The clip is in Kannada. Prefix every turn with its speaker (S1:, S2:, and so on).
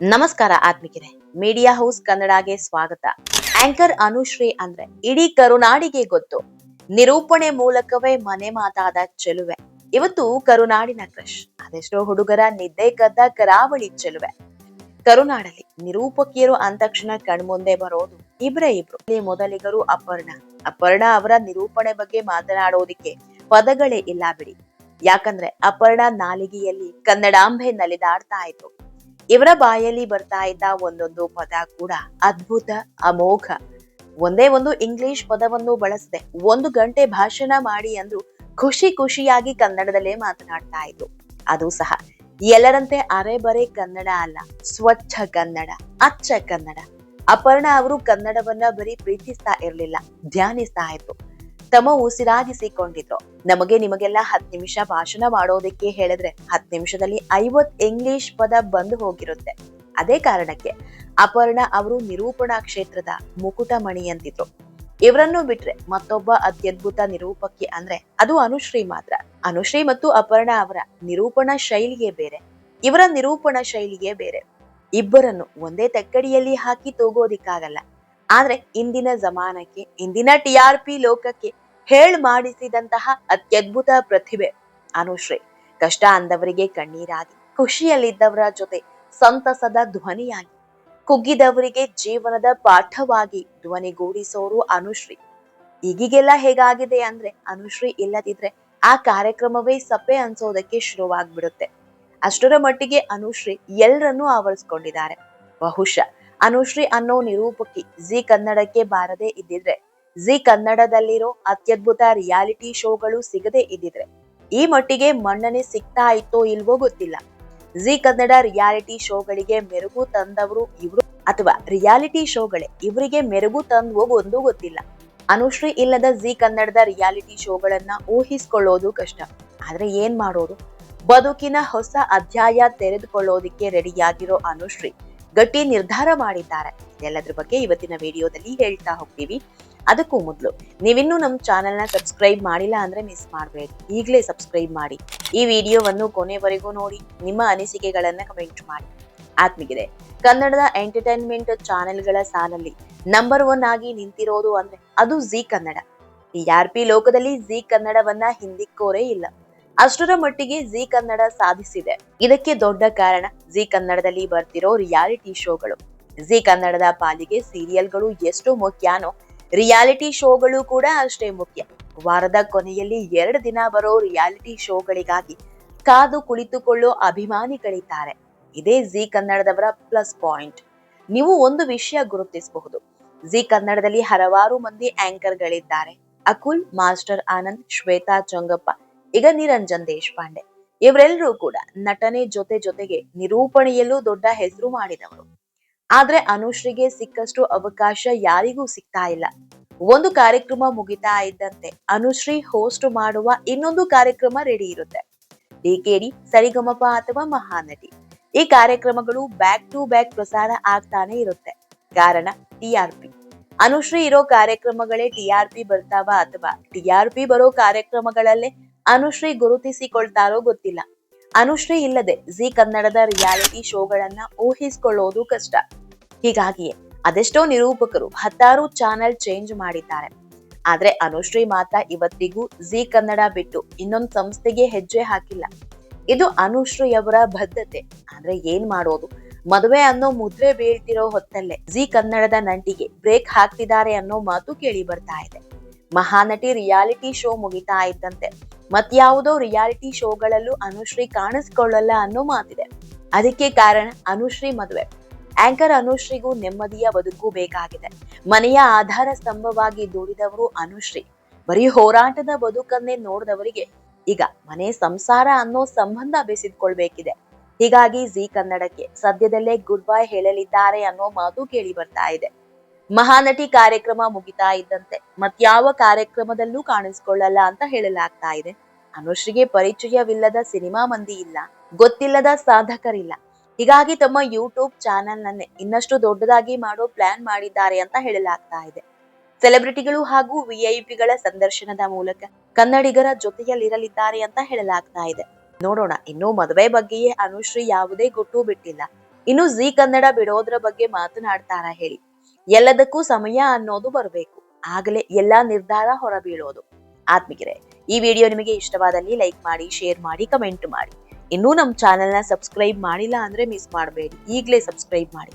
S1: ನಮಸ್ಕಾರ ಆತ್ಮಿಕರೇ. ಮೀಡಿಯಾ ಹೌಸ್ ಕನ್ನಡಗೆ ಸ್ವಾಗತ. ಆಂಕರ್ ಅನುಶ್ರೀ ಅಂದ್ರೆ ಇಡೀ ಕರುನಾಡಿಗೆ ಗೊತ್ತು. ನಿರೂಪಣೆ ಮೂಲಕವೇ ಮನೆ ಮಾತಾದ ಚೆಲುವೆ. ಇವತ್ತು ಕರುನಾಡಿನ ಕ್ರಶ್ ಅದೆಷ್ಟೋ ಹುಡುಗರ ನಿದ್ದೆ ಕದ್ದ ಕರಾವಳಿ ಚೆಲುವೆ. ಕರುನಾಡಲ್ಲಿ ನಿರೂಪಕಿಯರು ಅಂತಕ್ಷಣ ಕಣ್ಮುಂದೆ ಬರೋದು ಇಬ್ರೇ ಇಬ್ರು. ಇಲ್ಲಿ ಮೊದಲಿಗರು ಅಪರ್ಣ. ಅಪರ್ಣ ಅವರ ನಿರೂಪಣೆ ಬಗ್ಗೆ ಮಾತನಾಡೋದಿಕ್ಕೆ ಪದಗಳೇ ಇಲ್ಲ ಬಿಡಿ. ಯಾಕಂದ್ರೆ ಅಪರ್ಣ ನಾಲಿಗೆಯಲ್ಲಿ ಕನ್ನಡಾಂಬೆ ನಲಿದಾಡ್ತಾ ಇತ್ತು ಇವರ ಬಾಯಲ್ಲಿ ಬರ್ತಾ ಇದ್ದ ಒಂದೊಂದು ಪದ ಕೂಡ ಅದ್ಭುತ, ಅಮೋಘ. ಒಂದೇ ಒಂದು ಇಂಗ್ಲಿಷ್ ಪದವನ್ನು ಬಳಸದೆ ಒಂದು ಗಂಟೆ ಭಾಷಣ ಮಾಡಿ ಅಂದ್ರು ಖುಷಿ ಖುಷಿಯಾಗಿ ಕನ್ನಡದಲ್ಲೇ ಮಾತನಾಡ್ತಾ ಇದ್ರು. ಅದು ಸಹ ಎಲ್ಲರಂತೆ ಅರೆಬರೆ ಕನ್ನಡ ಅಲ್ಲ, ಸ್ವಚ್ಛ ಕನ್ನಡ, ಅಚ್ಚ ಕನ್ನಡ. ಅಪರ್ಣ ಅವರು ಕನ್ನಡವನ್ನ ಬರೀ ಪ್ರೀತಿಸ್ತಾ ಇರಲಿಲ್ಲ, ಧ್ಯಾನಿಸ್ತಾ ಇದ್ರು. ತಮ್ಮ ಉಸಿರಾಗಿಸಿಕೊಂಡಿದ್ರು. ನಮಗೆ ನಿಮಗೆಲ್ಲ ಹತ್ ನಿಮಿಷ ಭಾಷಣ ಮಾಡೋದಕ್ಕೆ ಹೇಳಿದ್ರೆ ಹತ್ ನಿಮಿಷದಲ್ಲಿ ಐವತ್ ಇಂಗ್ಲಿಷ್ ಪದ ಬಂದು ಹೋಗಿರುತ್ತೆ. ಅದೇ ಕಾರಣಕ್ಕೆ ಅಪರ್ಣ ಅವರು ನಿರೂಪಣಾ ಕ್ಷೇತ್ರದ ಮುಕುಟಮಣಿ ಅಂತಿದ್ರು. ಇವರನ್ನು ಬಿಟ್ರೆ ಮತ್ತೊಬ್ಬ ಅತ್ಯದ್ಭುತ ನಿರೂಪಕಿ ಅಂದ್ರೆ ಅದು ಅನುಶ್ರೀ ಮಾತ್ರ. ಅನುಶ್ರೀ ಮತ್ತು ಅಪರ್ಣ ಅವರ ನಿರೂಪಣಾ ಶೈಲಿಯೇ ಬೇರೆ. ಇವರ ನಿರೂಪಣಾ ಶೈಲಿಯೇ ಬೇರೆ. ಇಬ್ಬರನ್ನು ಒಂದೇ ತಕ್ಕಡಿಯಲ್ಲಿ ಹಾಕಿ ತೂಗೋದಿಕ್ಕಾಗಲ್ಲ. ಆದ್ರೆ ಇಂದಿನ ಜಮಾನಕ್ಕೆ, ಇಂದಿನ ಟಿ ಆರ್ ಪಿ ಲೋಕಕ್ಕೆ ಹೇಳ್ ಮಾಡಿಸಿದಂತಹ ಅತ್ಯದ್ಭುತ ಪ್ರತಿಭೆ ಅನುಶ್ರೀ. ಕಷ್ಟ ಅಂದವರಿಗೆ ಕಣ್ಣೀರಾಗಿ, ಖುಷಿಯಲ್ಲಿದ್ದವರ ಜೊತೆ ಸಂತಸದ ಧ್ವನಿಯಾಗಿ, ಕುಗ್ಗಿದವರಿಗೆ ಜೀವನದ ಪಾಠವಾಗಿ ಧ್ವನಿಗೂಡಿಸೋರು ಅನುಶ್ರೀ. ಈಗೀಗೆಲ್ಲ ಹೇಗಾಗಿದೆ ಅಂದ್ರೆ ಅನುಶ್ರೀ ಇಲ್ಲದಿದ್ರೆ ಆ ಕಾರ್ಯಕ್ರಮವೇ ಸಪ್ಪೆ ಅನ್ಸೋದಕ್ಕೆ ಶುರುವಾಗ್ಬಿಡುತ್ತೆ. ಅಷ್ಟರ ಮಟ್ಟಿಗೆ ಅನುಶ್ರೀ ಎಲ್ಲರನ್ನೂ ಆವರಿಸ್ಕೊಂಡಿದ್ದಾರೆ. ಬಹುಶಃ ಅನುಶ್ರೀ ಅನ್ನೋ ನಿರೂಪಕಿ ಜಿ ಕನ್ನಡಕ್ಕೆ ಬಾರದೇ ಇದ್ದಿದ್ರೆ. ಜಿ ಕನ್ನಡದಲ್ಲಿರೋ ಅತ್ಯದ್ಭುತ ರಿಯಾಲಿಟಿ ಶೋಗಳು ಸಿಗದೆ ಇದ್ದಿದ್ರೆ. ಈ ಮಟ್ಟಿಗೆ ಮನ್ನಣೆ ಸಿಗ್ತಾ ಇತ್ತೋ ಇಲ್ವೋ ಗೊತ್ತಿಲ್ಲ. ಜಿ ಕನ್ನಡ ರಿಯಾಲಿಟಿ ಶೋಗಳಿಗೆ ಮೆರುಗು ತಂದವರು ಇವರು ಅಥವಾ ರಿಯಾಲಿಟಿ ಶೋಗಳೇ ಇವರಿಗೆ ಮೆರುಗು ತಂದ್ವೋ ಒಂದು ಗೊತ್ತಿಲ್ಲ. ಅನುಶ್ರೀ ಇಲ್ಲದ ಜಿ ಕನ್ನಡದ ರಿಯಾಲಿಟಿ ಶೋಗಳನ್ನ ಊಹಿಸ್ಕೊಳ್ಳೋದು ಕಷ್ಟ. ಆದ್ರೆ ಏನ್ ಮಾಡೋದು? ಬದುಕಿನ ಹೊಸ ಅಧ್ಯಾಯ ತೆರೆದುಕೊಳ್ಳೋದಿಕ್ಕೆ ರೆಡಿಯಾಗಿರೋ ಅನುಶ್ರೀ. ಗಟ್ಟಿ ನಿರ್ಧಾರ ಮಾಡಿದ್ದಾರೆ. ಇದೆಲ್ಲದ್ರ ಬಗ್ಗೆ ಇವತ್ತಿನ ವಿಡಿಯೋದಲ್ಲಿ ಹೇಳ್ತಾ ಹೋಗ್ತೀವಿ. ಅದಕ್ಕೂ ಮೊದಲು, ನೀವಿನ್ನೂ ನಮ್ಮ ಚಾನೆಲ್ನ ಸಬ್ಸ್ಕ್ರೈಬ್ ಮಾಡಿಲ್ಲ ಅಂದ್ರೆ ಮಿಸ್ ಮಾಡಬೇಡಿ. ಈಗಲೇ ಸಬ್ಸ್ಕ್ರೈಬ್ ಮಾಡಿ. ಈ ವಿಡಿಯೋವನ್ನು ಕೊನೆವರೆಗೂ ನೋಡಿ, ನಿಮ್ಮ ಅನಿಸಿಕೆಗಳನ್ನ ಕಮೆಂಟ್ ಮಾಡಿ. ಆತ್ಮಿಗಿದೆ ಕನ್ನಡದ ಎಂಟರ್ಟೈನ್ಮೆಂಟ್ ಚಾನೆಲ್ಗಳ ಸಾಲಲ್ಲಿ ನಂಬರ್ ಒನ್ ಆಗಿ ನಿಂತಿರೋದು ಅಂದ್ರೆ ಅದು Zee Kannada. T R P ಲೋಕದಲ್ಲಿ ಜಿ ಕನ್ನಡವನ್ನ ಹಿಂದಿಕ್ಕೋರೇ ಇಲ್ಲ. ಅಷ್ಟರ ಮಟ್ಟಿಗೆ ಜಿ ಕನ್ನಡ ಸಾಧಿಸಿದೆ. ಇದಕ್ಕೆ ದೊಡ್ಡ ಕಾರಣ ಜಿ ಕನ್ನಡದಲ್ಲಿ ಬರ್ತಿರೋ ರಿಯಾಲಿಟಿ ಶೋಗಳು. ಜಿ ಕನ್ನಡದ ಪಾಲಿಗೆ ಸೀರಿಯಲ್ಗಳು ಎಷ್ಟು ಮುಖ್ಯನೋ, ರಿಯಾಲಿಟಿ ಶೋಗಳು ಕೂಡ ಅಷ್ಟೇ ಮುಖ್ಯ. ವಾರದ ಕೊನೆಯಲ್ಲಿ ಎರಡು ದಿನ ಬರೋ ರಿಯಾಲಿಟಿ ಶೋಗಳಿಗಾಗಿ ಕಾದು ಕುಳಿತುಕೊಳ್ಳೋ ಅಭಿಮಾನಿಗಳಿದ್ದಾರೆ. ಇದೇ ಜಿ ಕನ್ನಡದವರ ಪ್ಲಸ್ ಪಾಯಿಂಟ್. ನೀವು ಒಂದು ವಿಷಯ ಗುರುತಿಸಬಹುದು. ಜಿ ಕನ್ನಡದಲ್ಲಿ ಹಲವಾರು ಮಂದಿ ಆಂಕರ್ಗಳಿದ್ದಾರೆ. ಅಕುಲ್, ಮಾಸ್ಟರ್ ಆನಂದ್, ಶ್ವೇತಾ ಚೊಂಗಪ್ಪ ಈಗ ನಿರಂಜನ್ ದೇಶಪಾಂಡೆ. ಇವರೆಲ್ಲರೂ ಕೂಡ ನಟನೆ ಜೊತೆ ಜೊತೆಗೆ ನಿರೂಪಣೆಯಲ್ಲೂ ದೊಡ್ಡ ಹೆಸರು ಮಾಡಿದವರು. ಆದ್ರೆ ಅನುಶ್ರೀಗೆ ಸಿಕ್ಕಷ್ಟು ಅವಕಾಶ ಯಾರಿಗೂ ಸಿಗ್ತಾ ಇಲ್ಲ. ಒಂದು ಕಾರ್ಯಕ್ರಮ ಮುಗಿತಾ ಇದ್ದಂತೆ ಅನುಶ್ರೀ ಹೋಸ್ಟ್ ಮಾಡುವ ಇನ್ನೊಂದು ಕಾರ್ಯಕ್ರಮ ರೆಡಿ ಇರುತ್ತೆ. ಡಿಕೆಡಿ ಸರಿಗಮಪ ಅಥವಾ ಮಹಾನಟಿ. ಈ ಕಾರ್ಯಕ್ರಮಗಳು ಬ್ಯಾಕ್ ಟು ಬ್ಯಾಕ್ ಪ್ರಸಾರ ಆಗ್ತಾನೆ ಇರುತ್ತೆ. ಕಾರಣ ಟಿಆರ್ಪಿ ಅನುಶ್ರೀ ಇರೋ ಕಾರ್ಯಕ್ರಮಗಳೇ ಟಿಆರ್ಪಿ ಬರ್ತಾವ ಅಥವಾ ಟಿಆರ್ಪಿ ಬರೋ ಕಾರ್ಯಕ್ರಮಗಳಲ್ಲೇ ಅನುಶ್ರೀ ಗುರುತಿಸಿಕೊಳ್ತಾರೋ ಗೊತ್ತಿಲ್ಲ. ಅನುಶ್ರೀ ಇಲ್ಲದೆ ಜಿ ಕನ್ನಡದ ರಿಯಾಲಿಟಿ ಶೋಗಳನ್ನ ಊಹಿಸಿಕೊಳ್ಳೋದು ಕಷ್ಟ. ಹೀಗಾಗಿಯೇ ಅದೆಷ್ಟೋ ನಿರೂಪಕರು ಹತ್ತಾರು ಚಾನೆಲ್ ಚೇಂಜ್ ಮಾಡಿದ್ದಾರೆ. ಆದ್ರೆ ಅನುಶ್ರೀ ಮಾತ್ರ ಇವತ್ತಿಗೂ ಜಿ ಕನ್ನಡ ಬಿಟ್ಟು ಇನ್ನೊಂದು ಸಂಸ್ಥೆಗೆ ಹೆಜ್ಜೆ ಹಾಕಿಲ್ಲ. ಇದು ಅನುಶ್ರೀಯವರ ಬದ್ಧತೆ. ಆದ್ರೆ ಏನ್ ಮಾಡೋದು? ಮದುವೆ ಅನ್ನೋ ಮುದ್ರೆ ಬೀಳ್ತಿರೋ ಹೊತ್ತಲ್ಲೇ ಜಿ ಕನ್ನಡದ ನಂಟಿಗೆ ಬ್ರೇಕ್ ಹಾಕ್ತಿದ್ದಾರೆ ಅನ್ನೋ ಮಾತು ಕೇಳಿ ಬರ್ತಾ ಇದೆ. ಮಹಾನಟಿ ರಿಯಾಲಿಟಿ ಶೋ ಮುಗಿತಾ ಇದ್ದಂತೆ. ಮತ್ಯಾವುದೋ ರಿಯಾಲಿಟಿ ಶೋಗಳಲ್ಲೂ ಅನುಶ್ರೀ ಕಾಣಿಸ್ಕೊಳ್ಳಲ್ಲ ಅನ್ನೋ ಮಾತಿದೆ. ಅದಕ್ಕೆ ಕಾರಣ ಅನುಶ್ರೀ ಮದುವೆ. ಆಂಕರ್ ಅನುಶ್ರೀಗೂ ನೆಮ್ಮದಿಯ ಬದುಕು ಬೇಕಾಗಿದೆ. ಮನೆಯ ಆಧಾರ ಸ್ತಂಭವಾಗಿ ದುಡಿದವರು ಅನುಶ್ರೀ. ಬರೀ ಹೋರಾಟದ ಬದುಕನ್ನೇ ನೋಡಿದವರಿಗೆ ಈಗ ಮನೆ ಸಂಸಾರ ಅನ್ನೋ ಸಂಬಂಧ ಬೆಸಿದ್ಕೊಳ್ಬೇಕಿದೆ. ಹೀಗಾಗಿ ಜಿ ಕನ್ನಡಕ್ಕೆ ಸದ್ಯದಲ್ಲೇ ಗುಡ್ ಬೈ ಹೇಳಲಿದ್ದಾರೆ ಅನ್ನೋ ಮಾತು ಕೇಳಿ ಬರ್ತಾ ಇದೆ. ಮಹಾನಟಿ ಕಾರ್ಯಕ್ರಮ ಮುಗಿತಾ ಇದ್ದಂತೆ. ಮತ್ಯಾವ ಕಾರ್ಯಕ್ರಮದಲ್ಲೂ ಕಾಣಿಸ್ಕೊಳ್ಳಲ್ಲ ಅಂತ ಹೇಳಲಾಗ್ತಾ ಇದೆ. ಅನುಶ್ರೀಗೆ ಪರಿಚಯವಿಲ್ಲದ ಸಿನಿಮಾ ಮಂದಿ ಇಲ್ಲ. ಗೊತ್ತಿಲ್ಲದ ಸಾಧಕರಿಲ್ಲ. ಹೀಗಾಗಿ ತಮ್ಮ ಯೂಟ್ಯೂಬ್ ಚಾನೆಲ್ ನನ್ನೇ ಇನ್ನಷ್ಟು ದೊಡ್ಡದಾಗಿ ಮಾಡೋ ಪ್ಲಾನ್ ಮಾಡಿದ್ದಾರೆ ಅಂತ ಹೇಳಲಾಗ್ತಾ ಇದೆ. ಸೆಲೆಬ್ರಿಟಿಗಳು ಹಾಗೂ ವಿಐಪಿಗಳ ಸಂದರ್ಶನದ ಮೂಲಕ ಕನ್ನಡಿಗರ ಜೊತೆಯಲ್ಲಿರಲಿದ್ದಾರೆ ಅಂತ ಹೇಳಲಾಗ್ತಾ ಇದೆ. ನೋಡೋಣ, ಇನ್ನು ಮದುವೆ ಬಗ್ಗೆಯೇ ಅನುಶ್ರೀ ಯಾವುದೇ ಗೊಟ್ಟು ಬಿಟ್ಟಿಲ್ಲ. ಇನ್ನು ಜಿ ಕನ್ನಡ ಬಿಡೋದ್ರ ಬಗ್ಗೆ ಮಾತನಾಡ್ತಾರ ಹೇಳಿ. ಎಲ್ಲದಕ್ಕೂ ಸಮಯ ಅನ್ನೋದು ಬರಬೇಕು. ಆಗಲೇ ಎಲ್ಲಾ ನಿರ್ಧಾರ ಹೊರಬೀಳೋದು. ಆತ್ಮಿಕರೇ ಈ ವಿಡಿಯೋ ನಿಮಗೆ ಇಷ್ಟವಾದಲ್ಲಿ ಲೈಕ್ ಮಾಡಿ, ಶೇರ್ ಮಾಡಿ, ಕಮೆಂಟ್ ಮಾಡಿ. ಇನ್ನೂ ನಮ್ಮ ಚಾನೆಲ್ನ ಸಬ್ಸ್ಕ್ರೈಬ್ ಮಾಡಿಲ್ಲ ಅಂದ್ರೆ ಮಿಸ್ ಮಾಡಬೇಡಿ. ಈಗಲೇ ಸಬ್ಸ್ಕ್ರೈಬ್ ಮಾಡಿ.